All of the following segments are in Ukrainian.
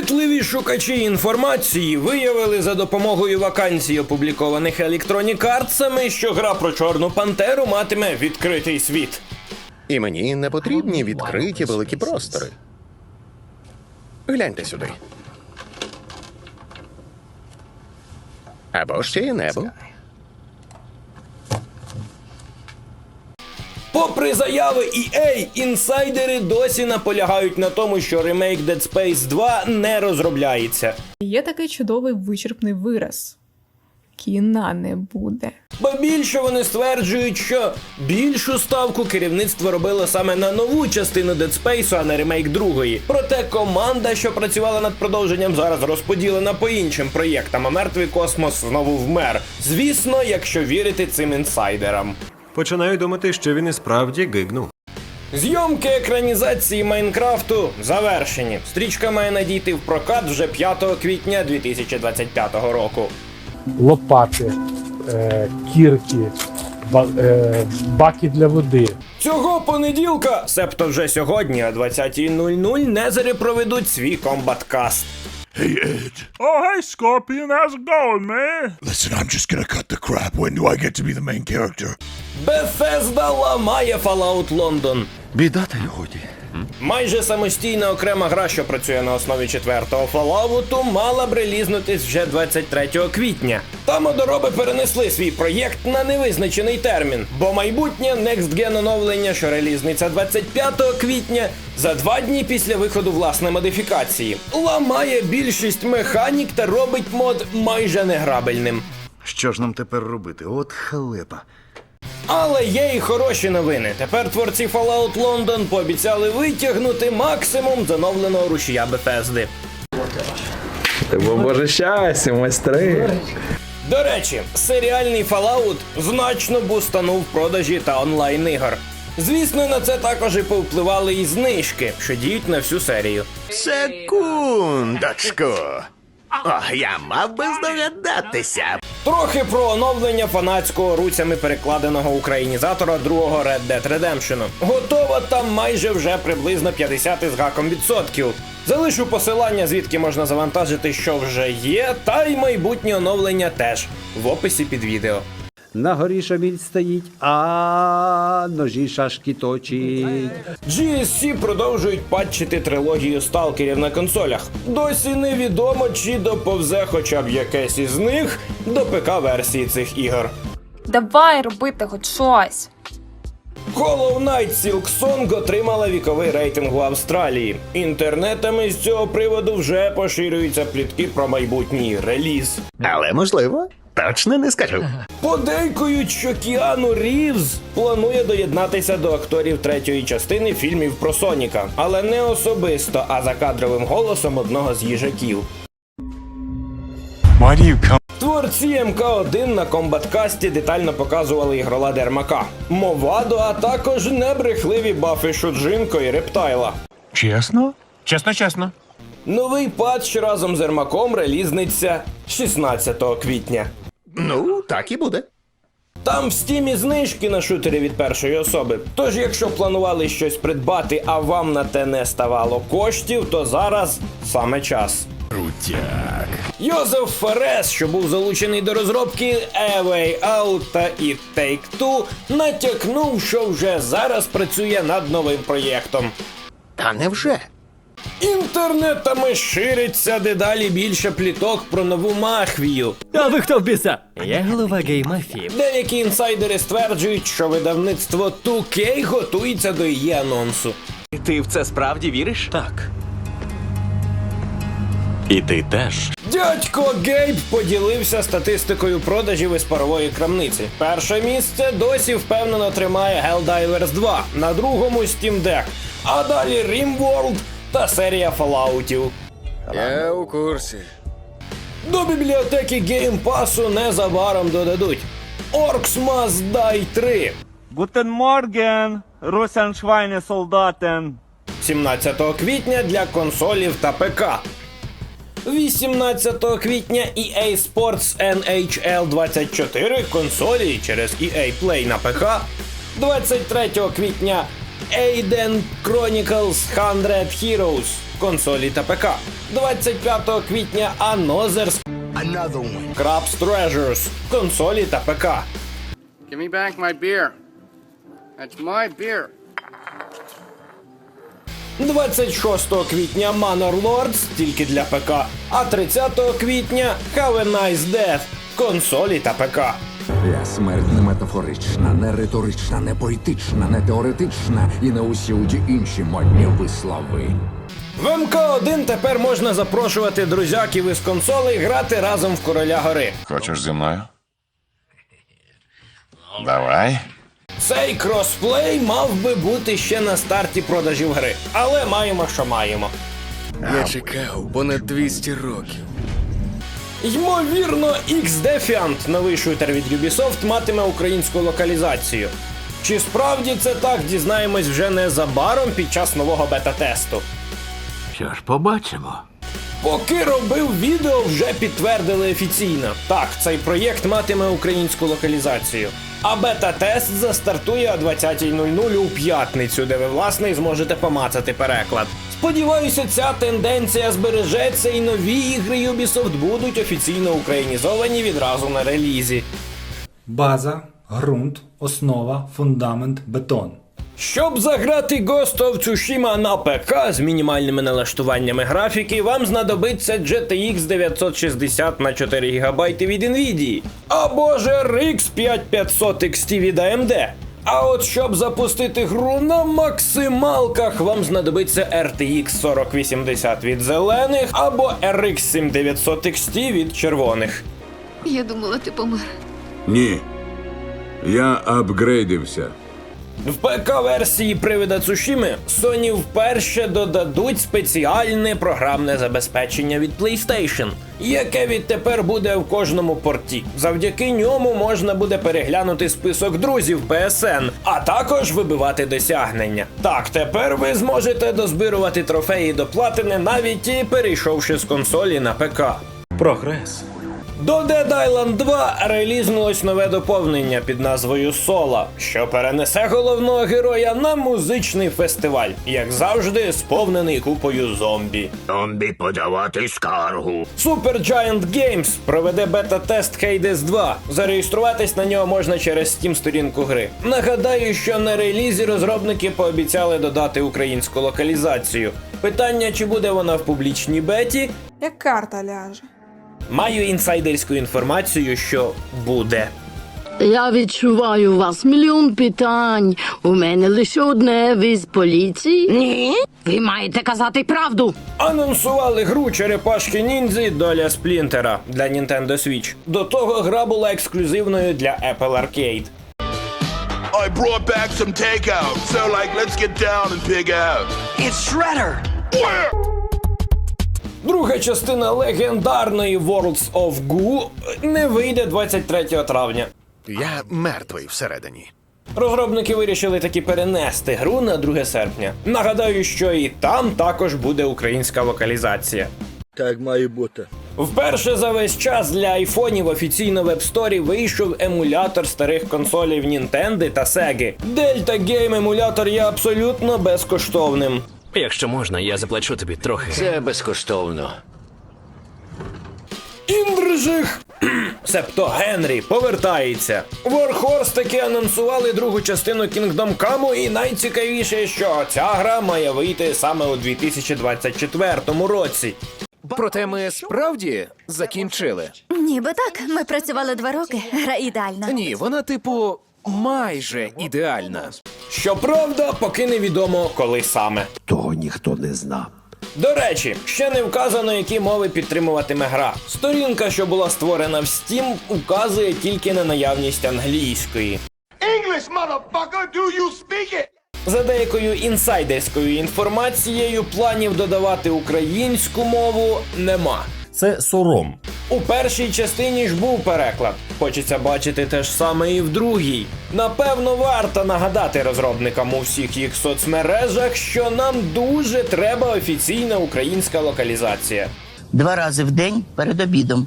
Допитливі шукачі інформації виявили за допомогою вакансій, опублікованих Arts, що гра про Чорну Пантеру матиме відкритий світ. І мені не потрібні відкриті великі простори. Гляньте сюди. Або ще й небо. Попри заяви EA, інсайдери досі наполягають на тому, що ремейк Dead Space 2 не розробляється. Є такий чудовий вичерпний вираз. Кіна не буде. Ба більше вони стверджують, що більшу ставку керівництво робило саме на нову частину Dead Space, а не ремейк другої. Проте команда, що працювала над продовженням, зараз розподілена по іншим проєктам, а мертвий космос знову вмер. Звісно, якщо вірити цим інсайдерам. Починаю думати, що він і справді гигнув. Зйомки екранізації Майнкрафту завершені. Стрічка має надійти в прокат вже 5 квітня 2025 року. лопати, е, кірки, ба- е, баки для води. Цього понеділка, себто вже сьогодні, о 20.00, Незери проведуть свій комбаткаст. Oh, hey, Scorpion, how's it going, man? Listen, I'm just gonna cut the crap. When do I get to be the main character? Bethesda ламає Fallout London. Біда та й годі. Майже самостійна окрема гра, що працює на основі четвертого Fallout, мала б релізнутись вже 23 квітня. Та модороби перенесли свій проєкт на невизначений термін, бо майбутнє Next Gen оновлення, що релізниться 25 квітня, за два дні після виходу власне модифікації, ламає більшість механік та робить мод майже неграбельним. Що ж нам тепер робити? От халепа. Але є і хороші новини. Тепер творці Fallout London пообіцяли витягнути максимум з оновленого рушія Bethesda. Бо боже щастя, майстри. До речі, серіальний Fallout значно бустанув продажі та онлайн ігор. Звісно, на це також і повпливали і знижки, що діють на всю серію. Секундочку. О, я мав би здогадатися. Трохи про оновлення фанатського руцями перекладеного українізатора другого Red Dead Redemption. Готова там майже вже приблизно 50 з гаком відсотків. Залишу посилання, звідки можна завантажити, що вже є, та й майбутнє оновлення теж в описі під відео. На горі шаміль стоїть, а ножі шашки точить. GSC продовжують патчити трилогію сталкерів на консолях. Досі невідомо, чи доповзе хоча б якесь із них до ПК-версії цих ігор. Давай робити хоч щось. Hollow Knight Silk Song отримала віковий рейтинг в Австралії. Інтернетами з цього приводу вже поширюються плітки про майбутній реліз. Але можливо, точно не скажу. Подейкують, що Кіану Рівз планує доєднатися до акторів третьої частини фільмів про Соніка, але не особисто, а за кадровим голосом одного з їжаків. Why do you come? Творці МК1 на комбаткасті детально показували ігролади Ермака, Мовадо, а також небрехливі бафи Шуджинко і Рептайла. Чесно? Чесно, чесно. Новий патч разом з Ермаком релізниться 16 квітня. Ну, так і буде. Там в стімі знижки на шутери від першої особи. Тож, якщо планували щось придбати, а вам на те не ставало коштів, то зараз саме час. Крутяк. Йозеф Ферес, що був залучений до розробки A Way Out та It Take-Two, натякнув, що вже зараз працює над новим проєктом. Та невже? Інтернетами шириться дедалі більше пліток про нову Махвію. А ви хто в біса? Я голова гей-мафії. Деякі інсайдери стверджують, що видавництво 2K готується до її анонсу. Ти в це справді віриш? Так. І ти теж. Дядько Гейб поділився статистикою продажів із парової крамниці. Перше місце досі впевнено тримає Helldivers 2, на другому Steam Deck, а далі RimWorld та серія Falloutів. Я у курсі. До бібліотеки Game Pass незабаром додадуть Orcs Must Die 3. Guten Morgen, Russian Schweine Soldaten. 17 квітня для консолів та ПК. 18 квітня EA Sports NHL 24 консолі через EA Play на ПК. 23 квітня Aiden Chronicles 100 Heroes консолі та ПК. 25 квітня Another's Another one. Crab's Treasures консолі та ПК. Give me back my beer. That's my beer. 26 квітня Manor Lords тільки для ПК, а 30 квітня Have a Nice Death консолі та ПК. Я смерть не метафорична, не риторична, не поетична, не теоретична і не усюді інші модні вислови. В МК1 тепер можна запрошувати друзяків із консолей грати разом в Короля Гори. Хочеш зі мною? Давай. Цей кросплей мав би бути ще на старті продажів гри, але маємо, що маємо. Я чекав понад 200 років. Ймовірно, X-Defiant, новий шутер від Ubisoft, матиме українську локалізацію. Чи справді це так, дізнаємось вже незабаром під час нового бета-тесту. Що ж, побачимо. Поки робив відео, вже підтвердили офіційно. Так, цей проєкт матиме українську локалізацію. А бета-тест застартує о 20.00 у п'ятницю, де ви власне і зможете помацати переклад. Сподіваюся, ця тенденція збережеться і нові ігри Ubisoft будуть офіційно українізовані відразу на релізі. База, ґрунт, основа, фундамент, бетон. Щоб заграти Ghost of Tsushima на ПК з мінімальними налаштуваннями графіки, вам знадобиться GTX 960 на 4 ГБ від Nvidia, або ж RX 5500 XT від AMD. А от щоб запустити гру на максималках, вам знадобиться RTX 4080 від зелених або RX 7900 XT від червоних. Я думала, ти помер. Ні. Я апгрейдився. В ПК-версії привида Цушіми Sony вперше додадуть спеціальне програмне забезпечення від PlayStation, яке відтепер буде в кожному порті. Завдяки ньому можна буде переглянути список друзів PSN, а також вибивати досягнення. Так, тепер ви зможете дозбирувати трофеї до платини, навіть і перейшовши з консолі на ПК. Прогрес. До Dead Island 2 релізнулось нове доповнення під назвою Сола, що перенесе головного героя на музичний фестиваль, як завжди, сповнений купою зомбі. Зомбі подавати скаргу. Supergiant Games проведе бета-тест Hades 2. Зареєструватись на нього можна через Steam сторінку гри. Нагадаю, що на релізі розробники пообіцяли додати українську локалізацію. Питання, чи буде вона в публічній беті, Як карта ляже. Маю інсайдерську інформацію, що буде. Я відчуваю у вас мільйон питань. У мене лише одне ви з поліції. Ні. Ви маєте казати правду. Анонсували гру Черепашки Ніндзі Доля Сплінтера для Nintendo Switch. До того гра була ексклюзивною для Apple Arcade. I brought back some takeout, so like let's get down and pig out. Друга частина легендарної Worlds of Goo не вийде 23 травня. Я мертвий всередині. Розробники вирішили таки перенести гру на 2 серпня. Нагадаю, що і там також буде українська локалізація. Так має бути. Вперше за весь час для айфонів офіційно в App Store вийшов емулятор старих консолів Nintendo та Sega. Delta Game емулятор є абсолютно безкоштовним. Якщо можна, я заплачу тобі трохи. Це безкоштовно. Індржих, себто Генрі, повертається. Warhorse таки анонсували другу частину Kingdom Come, і найцікавіше, що ця гра має вийти саме у 2024 році. Проте ми справді закінчили. Ніби так. Ми працювали два роки. Гра ідеальна. Ні, вона, типу, майже ідеальна. Щоправда, поки невідомо, коли саме. Того ніхто не зна. До речі, ще не вказано, які мови підтримуватиме гра. Сторінка, що була створена в Steam, указує тільки на наявність англійської. English, motherfucker, do you speak it? За деякою інсайдерською інформацією, планів додавати українську мову нема. Це сором. У першій частині ж був переклад. Хочеться бачити те ж саме і в другій. Напевно, варто нагадати розробникам у всіх їх соцмережах, що нам дуже треба офіційна українська локалізація. Два рази в день перед обідом.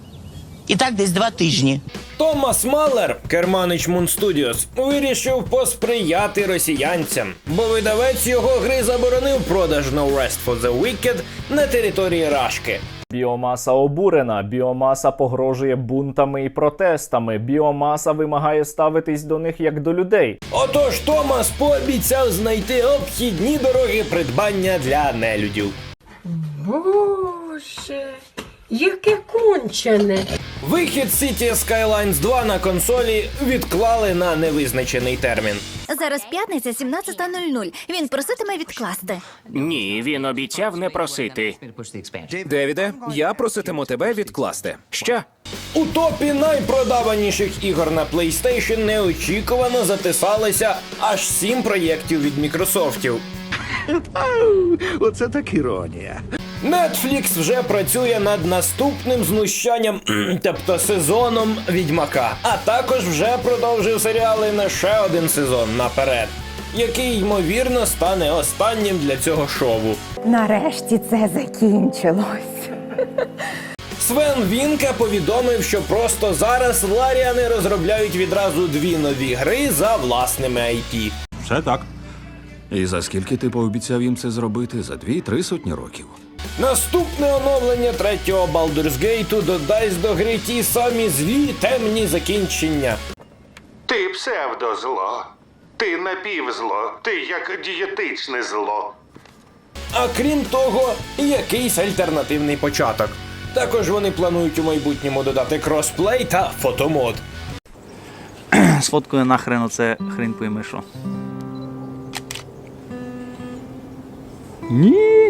І так десь два тижні. Томас Малер, керманич Moon Studios, вирішив посприяти росіянцям, бо видавець його гри заборонив продаж No Rest for the Wicked на території Рашки. Біомаса обурена, біомаса погрожує бунтами і протестами. Біомаса вимагає ставитись до них як до людей. Отож Томас пообіцяв знайти обхідні дороги придбання для нелюдів. Боже, яке кончене. Вихід City Skylines 2 на консолі відклали на невизначений термін. Зараз п'ятниця 17.00. Він проситиме відкласти. Ні, він обіцяв не просити. Девіде, я проситиму тебе відкласти. Ще? У топі найпродаваніших ігор на PlayStation неочікувано затисалися аж сім проєктів від Мікрософтів. Оце так іронія. Netflix вже працює над наступним знущанням, тобто сезоном Відьмака, а також вже продовжив серіали на ще один сезон наперед, який ймовірно стане останнім для цього шоу. Нарешті це закінчилось. Свен Вінка повідомив, що просто зараз Ларіани розробляють відразу дві нові гри за власними IP. Все так. І за скільки ти пообіцяв їм це зробити? За дві-три сотні років. Наступне оновлення третього Baldur's Gate додасть до гри ті самі злі темні закінчення. Ти псевдозло. Ти напівзло. Ти як дієтичне зло. А крім того, якийсь альтернативний початок. Також вони планують у майбутньому додати кросплей та фотомод. Сфоткою нахрен оце хрень пойми що.